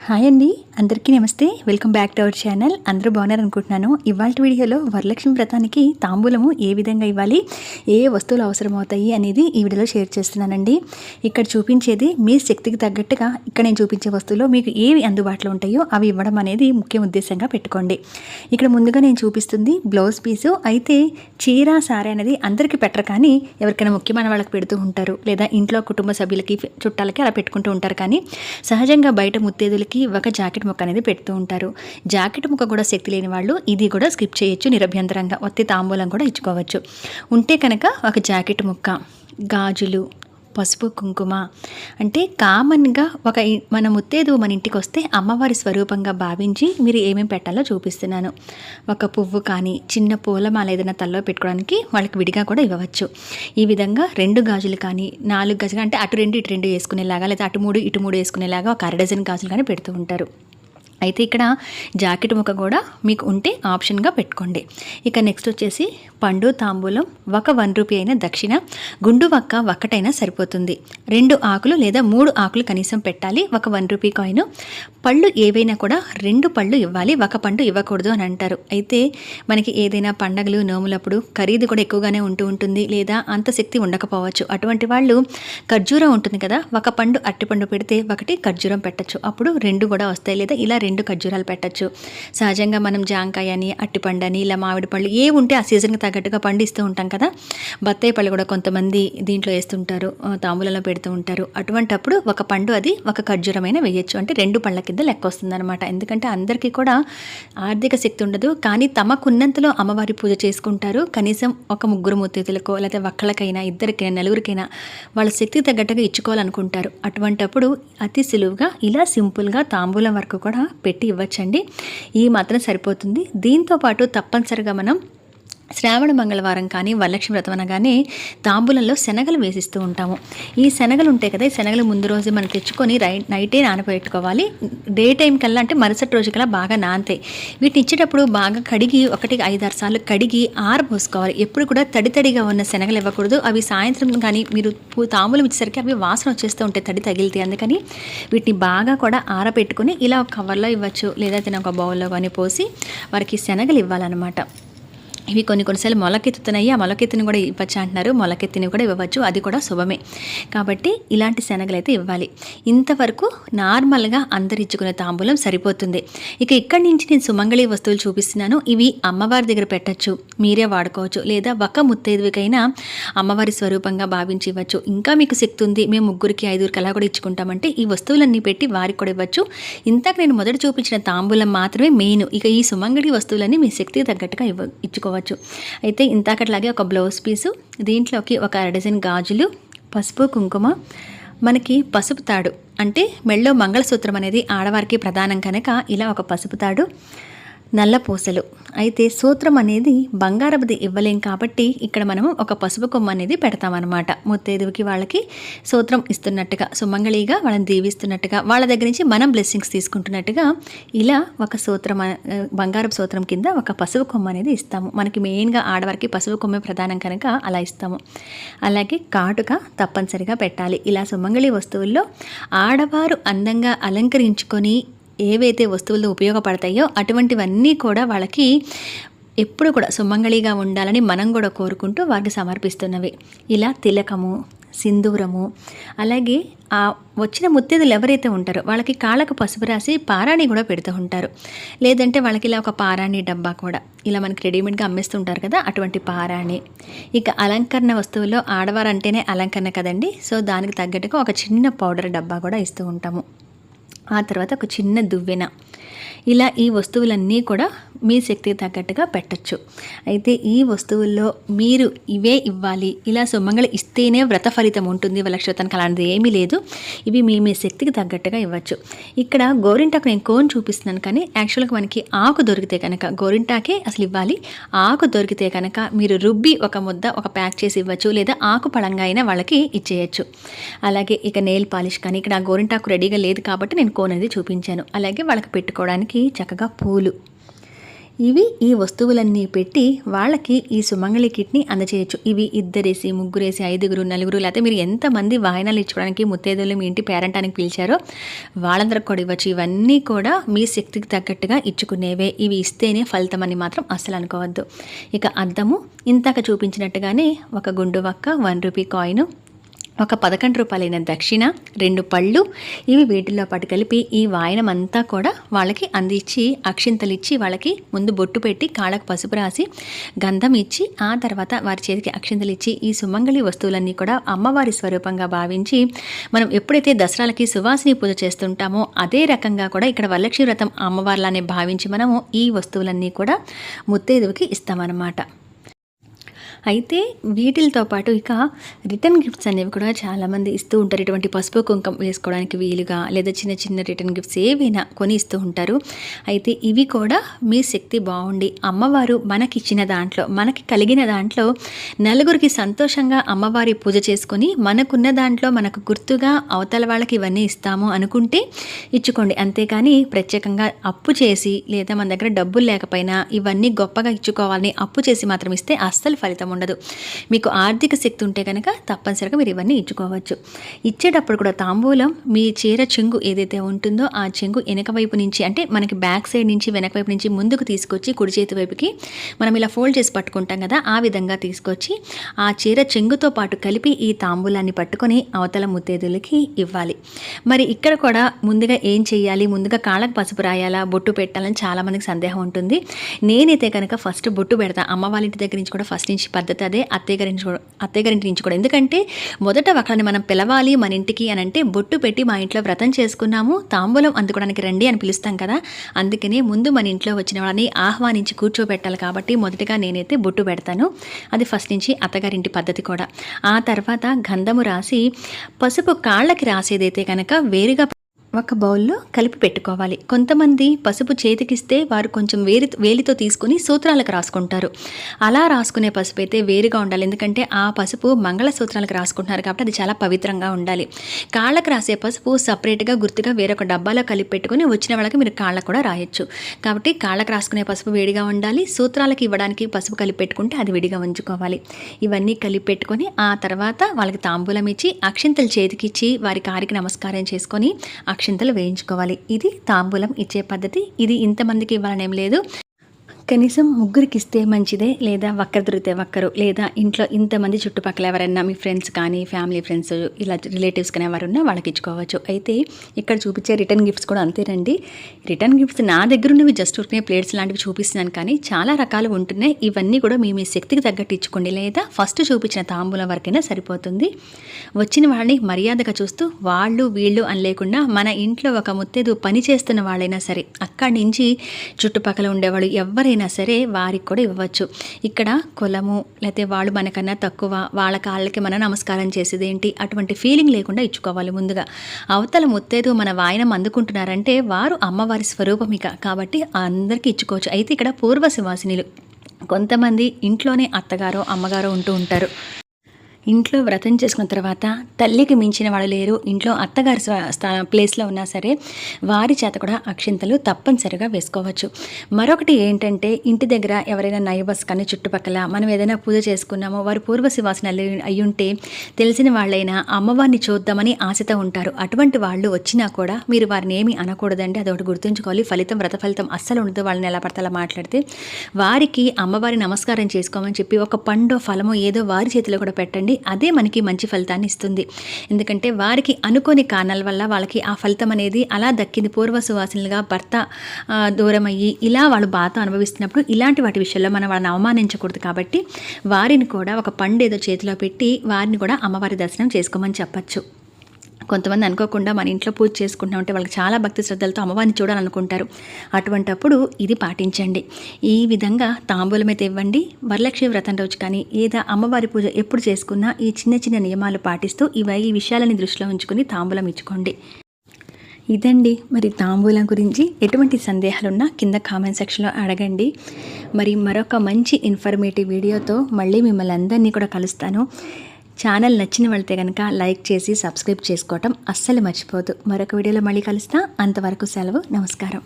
Hi అండి అందరికీ నమస్తే. Welcome back to our channel. అందరూ బాగున్నారు అనుకుంటున్నాను ఇవాళ వీడియోలో వరలక్ష్మి వ్రతానికి తాంబూలము ఏ విధంగా ఇవ్వాలి ఏ వస్తువులు అవసరం అవుతాయి అనేది ఈ వీడియోలో షేర్ చేస్తున్నానండి. ఇక్కడ చూపించేది మీ శక్తికి తగ్గట్టుగా ఇక్కడ నేను చూపించే వస్తువులు మీకు ఏవి అందుబాటులో ఉంటాయో అవి ఇవ్వడం అనేది ముఖ్య ఉద్దేశంగా పెట్టుకోండి. ఇక్కడ ముందుగా నేను చూపిస్తుంది బ్లౌజ్ పీసు. అయితే చీర సారీ అనేది అందరికీ పెట్టరు కానీ ఎవరికైనా ముఖ్యమైన వాళ్ళకి పెడుతూ ఉంటారు. లేదా ఇంట్లో కుటుంబ సభ్యులకి చుట్టాలకి అలా పెట్టుకుంటూ ఉంటారు కానీ సహజంగా బయట ముత్తేదులకి ఒక జాకెట్ ముక్క అనేది పెడుతూ ఉంటారు. జాకెట్ ముక్క కూడా శక్తి లేని వాళ్ళు ఇది కూడా స్కిప్ చేయొచ్చు నిరభ్యంతరంగా ఒత్తి తాంబూలం కూడా ఇచ్చుకోవచ్చు. ఉంటే కనుక ఒక జాకెట్ ముక్క గాజులు పసుపు కుంకుమ అంటే కామన్గా ఒక మన ముత్తేదు మన ఇంటికి వస్తే అమ్మవారి స్వరూపంగా భావించి మీరు ఏమేమి పెట్టాలో చూపిస్తున్నాను. ఒక పువ్వు కానీ చిన్న పూలమాల ఏదైనా తలలో పెట్టుకోవడానికి వాళ్ళకి విడిగా కూడా ఇవ్వవచ్చు. ఈ విధంగా రెండు గాజులు కానీ నాలుగు గాజులు అంటే అటు రెండు ఇటు రెండు వేసుకునేలాగా లేదా అటు మూడు ఇటు మూడు వేసుకునేలాగా ఒక అర డజన్ గాజులు కానీ పెడుతూ ఉంటారు. అయితే ఇక్కడ జాకెట్ ముక్క కూడా మీకు ఉంటే ఆప్షన్గా పెట్టుకోండి. ఇక నెక్స్ట్ వచ్చేసి పండు తాంబూలం ఒక వన్ రూపీ అయిన దక్షిణ గుండు వక్క ఒక్కటైనా సరిపోతుంది. రెండు ఆకులు లేదా మూడు ఆకులు కనీసం పెట్టాలి. ఒక వన్ రూపీ కాయిన్. పళ్ళు ఏవైనా కూడా రెండు పళ్ళు ఇవ్వాలి. ఒక పండు ఇవ్వకూడదు అని అంటారు. అయితే మనకి ఏదైనా పండగలు నోములప్పుడు ఖరీదు కూడా ఎక్కువగానే ఉంటూ ఉంటుంది లేదా అంత శక్తి ఉండకపోవచ్చు. అటువంటి వాళ్ళు ఖర్జూరం ఉంటుంది కదా ఒక పండు అట్టిపండు పెడితే ఒకటి ఖర్జూరం పెట్టచ్చు. అప్పుడు రెండు కూడా వస్తాయి లేదా ఇలా రెండు ఖర్జూరాలు పెట్టచ్చు. సహజంగా మనం జాంకాయ అని అట్టిపండు అని ఇలా మామిడి పళ్ళు ఏ ఉంటే ఆ సీజన్కి తగ్గట్టుగా పండిస్తూ ఉంటాం కదా. బత్తాయి పళ్ళు కూడా కొంతమంది దీంట్లో వేస్తుంటారు తాంబూలంలో పెడుతూ ఉంటారు. అటువంటప్పుడు ఒక పండు అది ఒక ఖర్జూరమైన వేయచ్చు. అంటే రెండు పళ్ళ కింద లెక్క వస్తుంది అనమాట ఎందుకంటే అందరికీ కూడా ఆర్థిక శక్తి ఉండదు. కానీ తమకున్నంతలో అమ్మవారి పూజ చేసుకుంటారు. కనీసం ఒక ముగ్గురు ముత్తైదులకో లేకపోతే ఒక్కళ్ళకైనా ఇద్దరికైనా నలుగురికైనా వాళ్ళ శక్తికి తగ్గట్టుగా ఇచ్చుకోవాలనుకుంటారు. అటువంటప్పుడు అతి సులువుగా ఇలా సింపుల్గా తాంబూలం వరకు కూడా పెట్టి ఇవ్వచ్చండి. ఈ మాత్రం సరిపోతుంది. దీంతో పాటు తప్పనిసరిగా మనం శ్రావణ మంగళవారం కానీ వరలక్ష్మి వ్రతం అనగానే తాంబూలంలో శనగలు వేసిస్తూ ఉంటాము. ఈ శనగలు ఉంటాయి కదా ఈ శనగలు ముందు రోజు మనం తెచ్చుకొని రై నైటే నానబెట్టుకోవాలి. డే టైం కల్లా అంటే మరుసటి రోజు కల్లా బాగా నానతాయి. వీటిని ఇచ్చేటప్పుడు బాగా కడిగి ఒకటికి ఐదారు సార్లు కడిగి ఆరబోసుకోవాలి ఎప్పుడు కూడా తడి తడిగా ఉన్న శనగలు ఇవ్వకూడదు. అవి సాయంత్రం కానీ మీరు తాంబూలం ఇచ్చేసరికి అవి వాసన వచ్చేస్తూ ఉంటాయి తడి తగిలితే. అందుకని వీటిని బాగా కూడా ఆరబెట్టుకుని ఇలా ఒక కవర్లో ఇవ్వచ్చు. లేదా తిన ఒక బౌల్లో కానీ పోసి వారికి శనగలు ఇవ్వాలన్నమాట. ఇవి కొన్ని కొన్నిసార్లు మొలకెత్తుతున్నాయి. ఆ మొలకెత్తిని కూడా ఇవ్వచ్చు అంటున్నారు. మొలకెత్తిని కూడా ఇవ్వచ్చు అది కూడా శుభమే. కాబట్టి ఇలాంటి శనగలు అయితే ఇవ్వాలి. ఇంతవరకు నార్మల్గా అందరు ఇచ్చుకునే తాంబూలం సరిపోతుంది. ఇక ఇక్కడి నుంచి నేను సుమంగళి వస్తువులు చూపిస్తున్నాను. ఇవి అమ్మవారి దగ్గర పెట్టచ్చు. మీరే వాడుకోవచ్చు. లేదా ఒక ముత్తైదువికైనా అమ్మవారి స్వరూపంగా భావించి ఇవ్వచ్చు. ఇంకా మీకు శక్తి ఉంది. మేము ముగ్గురికి ఐదుగురికి అలా కూడా ఇచ్చుకుంటామంటే ఈ వస్తువులన్నీ పెట్టి వారికి కూడా ఇవ్వచ్చు. ఇంతకు నేను మొదట చూపించిన తాంబూలం మాత్రమే మెయిన్. ఇక ఈ సుమంగళి వస్తువులన్నీ మీ శక్తికి తగ్గట్టుగా ఇవ్వ ఇచ్చుకోవచ్చు. అయితే ఇంతకట్లాగే ఒక బ్లౌజ్ పీసు దీంట్లోకి ఒక అర డజన్ గాజులు పసుపు కుంకుమ మనకి పసుపు తాడు. అంటే మెళ్ళో మంగళసూత్రం అనేది ఆడవారికి ప్రధానం కనుక ఇలా ఒక పసుపు తాడు నల్ల పూసలు. అయితే సూత్రం అనేది బంగారపుది ఇవ్వలేం కాబట్టి ఇక్కడ మనము ఒక పసుపు కొమ్మ అనేది పెడతామన్నమాట. ముత్తేదువుకి వాళ్ళకి సూత్రం ఇస్తున్నట్టుగా సుమంగళిగా వాళ్ళని దీవిస్తున్నట్టుగా వాళ్ళ దగ్గర నుంచి మనం బ్లెస్సింగ్స్ తీసుకుంటున్నట్టుగా ఇలా ఒక సూత్రం బంగారపు సూత్రం కింద ఒక పసుపు కొమ్మ అనేది ఇస్తాము. మనకి మెయిన్గా ఆడవారికి పసుపు కొమ్మే ప్రధానం కనుక అలా ఇస్తాము. అలాగే కాటుక తప్పనిసరిగా పెట్టాలి. ఇలా సుమంగళి వస్తువుల్లో ఆడవారు అందంగా అలంకరించుకొని ఏవైతే వస్తువులు ఉపయోగపడతాయో అటువంటివన్నీ కూడా వాళ్ళకి ఎప్పుడు కూడా సుమంగళిగా ఉండాలని మనం కూడా కోరుకుంటూ వారికి సమర్పిస్తున్నవి. ఇలా తిలకము సింధూరము అలాగే ఆ వచ్చిన ముత్తేదులు ఎవరైతే ఉంటారో వాళ్ళకి కాళ్ళకు పసుపు రాసి పారాణి కూడా పెడుతూ ఉంటారు. లేదంటే వాళ్ళకి ఇలా ఒక పారాణి డబ్బా కూడా ఇలా మనకి రెడీమేడ్గా అమ్మేస్తుంటారు కదా అటువంటి పారాణి. ఇక అలంకరణ వస్తువుల్లో ఆడవారు అంటేనే అలంకరణ కదండి. సో దానికి తగ్గట్టుగా ఒక చిన్న పౌడర్ డబ్బా కూడా ఇస్తూ ఉంటాము. ఆ తర్వాత ఒక చిన్న దువ్వెన. ఇలా ఈ వస్తువులన్నీ కూడా మీ శక్తికి తగ్గట్టుగా పెట్టచ్చు. అయితే ఈ వస్తువుల్లో మీరు ఇవే ఇవ్వాలి. ఇలా సుమంగళి ఇస్తేనే వ్రత ఫలితం ఉంటుంది. వలక్షతానికి అలాంటిది ఏమీ లేదు. ఇవి మీ మీ శక్తికి తగ్గట్టుగా ఇవ్వచ్చు. ఇక్కడ గోరింటాకు నేను కోన్ చూపిస్తున్నాను కానీ యాక్చువల్గా మనకి ఆకు దొరికితే కనుక గోరింటాకే అసలు ఇవ్వాలి. ఆకు దొరికితే కనుక మీరు రుబ్బి ఒక ముద్ద ఒక ప్యాక్ చేసి ఇవ్వచ్చు. లేదా ఆకు పళంగా అయినా వాళ్ళకి ఇచ్చేయచ్చు. అలాగే ఇక నెయిల్ పాలిష్ కానీ ఇక్కడ గోరింటాకు రెడీగా లేదు కాబట్టి నేను కోన్ అనేది చూపించాను. అలాగే వాళ్ళకి పెట్టుకోవడానికి చక్కగా పూలు. ఇవి ఈ వస్తువులన్నీ పెట్టి వాళ్ళకి ఈ సుమంగళి కిట్ని అందచేయచ్చు. ఇవి ఇద్దరేసి ముగ్గురేసి ఐదుగురు నలుగురు లేకపోతే మీరు ఎంతమంది వాయినాలు ఇచ్చుకోవడానికి ముత్తైదులు మీ ఇంటి పేరంటానికి పిలిచారో వాళ్ళందరికి కూడా ఇవ్వచ్చు. ఇవన్నీ కూడా మీ శక్తికి తగ్గట్టుగా ఇచ్చుకునేవే. ఇవి ఇస్తేనే ఫలితం అని మాత్రం అస్సలు అనుకోవద్దు. ఇక అద్దము ఇంతక చూపించినట్టుగానే ఒక గుండు వక్క వన్ రూపీ కాయిన్ ఒక పదకొండు రూపాయలైన దక్షిణ రెండు పళ్ళు ఇవి వీటిల్లో పాటు కలిపి ఈ వాయనం అంతా కూడా వాళ్ళకి అందించి అక్షింతలు ఇచ్చి వాళ్ళకి ముందు బొట్టు పెట్టి కాళ్ళకు పసుపు రాసి గంధం ఇచ్చి ఆ తర్వాత వారి చేతికి అక్షింతలు ఇచ్చి ఈ సుమంగళి వస్తువులన్నీ కూడా అమ్మవారి స్వరూపంగా భావించి మనం ఎప్పుడైతే దసరాలకి సువాసిని పూజ చేస్తుంటామో అదే రకంగా కూడా ఇక్కడ వరలక్ష్మి వ్రతం అమ్మవార్లానే భావించి మనము ఈ వస్తువులన్నీ కూడా ముత్తైదువుకి ఇస్తామన్నమాట. అయితే వీటితో పాటు ఇక రిటర్న్ గిఫ్ట్స్ అనేవి కూడా చాలామంది ఇస్తూ ఉంటారు. ఇటువంటి పసుపు కుంకం వేసుకోవడానికి వీలుగా లేదా చిన్న చిన్న రిటర్న్ గిఫ్ట్స్ ఏవైనా కొని ఇస్తూ ఉంటారు. అయితే ఇవి కూడా మీ శక్తి బాగుండి అమ్మవారు మనకిచ్చిన దాంట్లో మనకి కలిగిన దాంట్లో నలుగురికి సంతోషంగా అమ్మవారి పూజ చేసుకొని మనకున్న దాంట్లో మనకు గుర్తుగా అవతల వాళ్ళకి ఇవన్నీ ఇస్తాము అనుకుంటే ఇచ్చుకోండి. అంతేకాని ప్రత్యేకంగా అప్పు చేసి లేదా మన దగ్గర డబ్బులు లేకపోయినా ఇవన్నీ గొప్పగా ఇచ్చుకోవాలని అప్పు చేసి మాత్రం ఇస్తే అస్సలు ఫలితం ఉండదు. మీకు ఆర్థిక శక్తి ఉంటే కనుక తప్పనిసరిగా మీరు ఇవన్నీ ఇచ్చుకోవచ్చు ఇచ్చేటప్పుడు కూడా తాంబూలం మీ చీర చెంగు ఏదైతే ఉంటుందో ఆ చెంగు వెనక వైపు నుంచి అంటే మనకి బ్యాక్ సైడ్ నుంచి వెనక వైపు నుంచి ముందుకు తీసుకొచ్చి కుడి చేతి వైపుకి మనం ఇలా ఫోల్డ్ చేసి పట్టుకుంటాం కదా ఆ విధంగా తీసుకొచ్చి ఆ చీర చెంగుతో పాటు కలిపి ఈ తాంబూలాన్ని పట్టుకొని అవతల ముత్తేదులకి ఇవ్వాలి. మరి ఇక్కడ కూడా ముందుగా ఏం చేయాలి ముందుగా కాళ్ళకు పసుపు రాయాలా? బొట్టు పెట్టాలని చాలామందికి సందేహం ఉంటుంది. నేనైతే కనుక ఫస్ట్ బొట్టు పెడతా. అమ్మ వాళ్ళ ఇంటి దగ్గర నుంచి కూడా ఫస్ట్ నుంచి పద్ధతి అదే అత్తయ్య అత్తయ్యగారింటి నుంచి కూడా. ఎందుకంటే మొదట ఒకళ్ళని మనం పిలవాలి మన ఇంటికి అని అంటే బొట్టు పెట్టి మా ఇంట్లో వ్రతం చేసుకున్నాము తాంబూలం అందుకోవడానికి రండి అని పిలుస్తాం కదా. అందుకనే ముందు మన ఇంట్లో వచ్చిన వాళ్ళని ఆహ్వానించి కూర్చోబెట్టాలి కాబట్టి మొదటిగా నేనైతే బొట్టు పెడతాను. అది ఫస్ట్ నుంచి అత్తగారింటి పద్ధతి కూడా. ఆ తర్వాత గంధము రాసి పసుపు కాళ్ళకి రాసేదైతే కనుక వేరుగా ఒక బౌల్లో కలిపి పెట్టుకోవాలి. కొంతమంది పసుపు చేతికిస్తే వారు కొంచెం వేలి వేలితో తీసుకుని సూత్రాలకు రాసుకుంటారు. అలా రాసుకునే పసుపు అయితే వేరుగా ఉండాలి. ఎందుకంటే ఆ పసుపు మంగళ సూత్రాలకు రాసుకుంటున్నారు కాబట్టి అది చాలా పవిత్రంగా ఉండాలి. కాళ్ళకు రాసే పసుపు సపరేట్గా గుర్తుగా వేరొక డబ్బాలో కలిపి పెట్టుకుని వచ్చిన వాళ్ళకి మీరు కాళ్ళకు కూడా రాయొచ్చు. కాబట్టి కాళ్ళకు రాసుకునే పసుపు వేడిగా ఉండాలి. సూత్రాలకు ఇవ్వడానికి పసుపు కలిపి పెట్టుకుంటే అది విడిగా ఉంచుకోవాలి. ఇవన్నీ కలిపి పెట్టుకొని ఆ తర్వాత వాళ్ళకి తాంబూలం ఇచ్చి అక్షింతలు చేతికిచ్చి వారి కారికి నమస్కారం చేసుకొని అక్షింతలు వేయించుకోవాలి. ఇది తాంబూలం ఇచ్చే పద్ధతి. ఇది ఇంతమందికి ఇవ్వాలనేం లేదు. కనీసం ముగ్గురికి ఇస్తే మంచిదే లేదా ఒక్కరు దొరికితే ఒక్కరు లేదా ఇంట్లో ఇంతమంది చుట్టుపక్కల ఎవరైనా మీ ఫ్రెండ్స్ కానీ ఫ్యామిలీ ఫ్రెండ్స్ ఇలా రిలేటివ్స్ కానీ ఎవరున్నా వాళ్ళకి ఇచ్చుకోవచ్చు అయితే ఇక్కడ చూపించే రిటర్న్ గిఫ్ట్స్ కూడా అంతేనండి రిటర్న్ గిఫ్ట్స్ నా దగ్గర ఉన్నవి జస్ట్ ఉరికినే ప్లేట్స్ లాంటివి చూపిస్తున్నాను కానీ చాలా రకాలు ఉంటున్నాయి. ఇవన్నీ కూడా మీ మీ శక్తికి తగ్గట్టు ఇచ్చుకోండి లేదా ఫస్ట్ చూపించిన తాంబూలం వరకైనా సరిపోతుంది. వచ్చిన వాళ్ళని మర్యాదగా చూస్తూ వాళ్ళు వీళ్ళు అని లేకుండా మన ఇంట్లో ఒక ముత్తేదు పని చేస్తున్న వాళ్ళైనా సరే అక్కడి నుంచి చుట్టుపక్కల ఉండేవాళ్ళు ఎవరైనా అయినా సరే వారికి కూడా ఇవ్వచ్చు. ఇక్కడ కులము లేకపోతే వాళ్ళు మనకన్నా తక్కువ వాళ్ళ కాళ్ళకి మన నమస్కారం చేసేది ఏంటి? అటువంటి ఫీలింగ్ లేకుండా ఇచ్చుకోవాలి ముందుగా. అవతల ముత్తేదు మన వాయనం అందుకుంటున్నారంటే వారు అమ్మవారి స్వరూపమిక కాబట్టి అందరికీ ఇచ్చుకోవచ్చు. అయితే ఇక్కడ పూర్వ సువాసినిలు. కొంతమంది ఇంట్లోనే అత్తగారో అమ్మగారో ఉంటూ ఉంటారు. ఇంట్లో వ్రతం చేసుకున్న తర్వాత తల్లికి మించిన వాళ్ళు లేరు. ఇంట్లో అత్తగారి ప్లేస్లో ఉన్నా సరే వారి చేత కూడా అక్షింతలు తప్పనిసరిగా వేసుకోవచ్చు. మరొకటి ఏంటంటే ఇంటి దగ్గర ఎవరైనా నైబర్స్ కానీ చుట్టుపక్కల మనం ఏదైనా పూజ చేసుకున్నామో వారు పూర్వ శివాసన అయ్యుంటే తెలిసిన వాళ్ళైనా అమ్మవారిని చూద్దామని ఆశతో ఉంటారు. అటువంటి వాళ్ళు వచ్చినా కూడా మీరు వారిని ఏమి అనకూడదండి. అదొకటి గుర్తుంచుకోవాలి. ఫలితం వ్రత ఫలితం అస్సలు ఉండదు. వాళ్ళని ఎలా పడతలా మాట్లాడితే వారికి అమ్మవారి నమస్కారం చేసుకోమని చెప్పి ఒక పండో ఫలమో ఏదో వారి చేతిలో కూడా పెట్టండి. చేయండి అదే మనకి మంచి ఫలితాన్ని ఇస్తుంది. ఎందుకంటే వారికి అనుకోని కారణాల వల్ల వాళ్ళకి ఆ ఫలితం అనేది అలా దక్కింది. పూర్వ సువాసనలుగా భర్త దూరం అయ్యి ఇలా వాళ్ళు బాధ అనుభవిస్తున్నప్పుడు ఇలాంటి వాటి విషయంలో మనం వాళ్ళని అవమానించకూడదు కాబట్టి వారిని కూడా ఒక పండు ఏదో చేతిలో పెట్టి వారిని కూడా అమ్మవారి దర్శనం చేసుకోమని చెప్పచ్చు. కొంతమంది అనుకోకుండా మన ఇంట్లో పూజ చేసుకుంటామంటే వాళ్ళకి చాలా భక్తి శ్రద్ధలతో అమ్మవారిని చూడాలనుకుంటారు. అటువంటప్పుడు ఇది పాటించండి. ఈ విధంగా తాంబూలం అయితే ఇవ్వండి. వరలక్ష్మి వ్రతం రోజు కానీ ఏదా అమ్మవారి పూజ ఎప్పుడు చేసుకున్నా ఈ చిన్న చిన్న నియమాలు పాటిస్తూ ఇవి ఈ విషయాలని దృష్టిలో ఉంచుకొని తాంబూలం ఇచ్చుకోండి. ఇదండి మరి తాంబూలం గురించి. ఎటువంటి సందేహాలున్నా కింద కామెంట్ సెక్షన్లో అడగండి. మరి మరొక మంచి ఇన్ఫర్మేటివ్ వీడియోతో మళ్ళీ మిమ్మల్ని అందరినీ కూడా కలుస్తాను. ఛానల్ నచ్చిన వెళ్తే కనుక లైక్ చేసి సబ్స్క్రైబ్ చేసుకోవటం అస్సలు మర్చిపోదు మరొక వీడియోలో మళ్ళీ కలుస్తా. అంతవరకు సెలవు. నమస్కారం.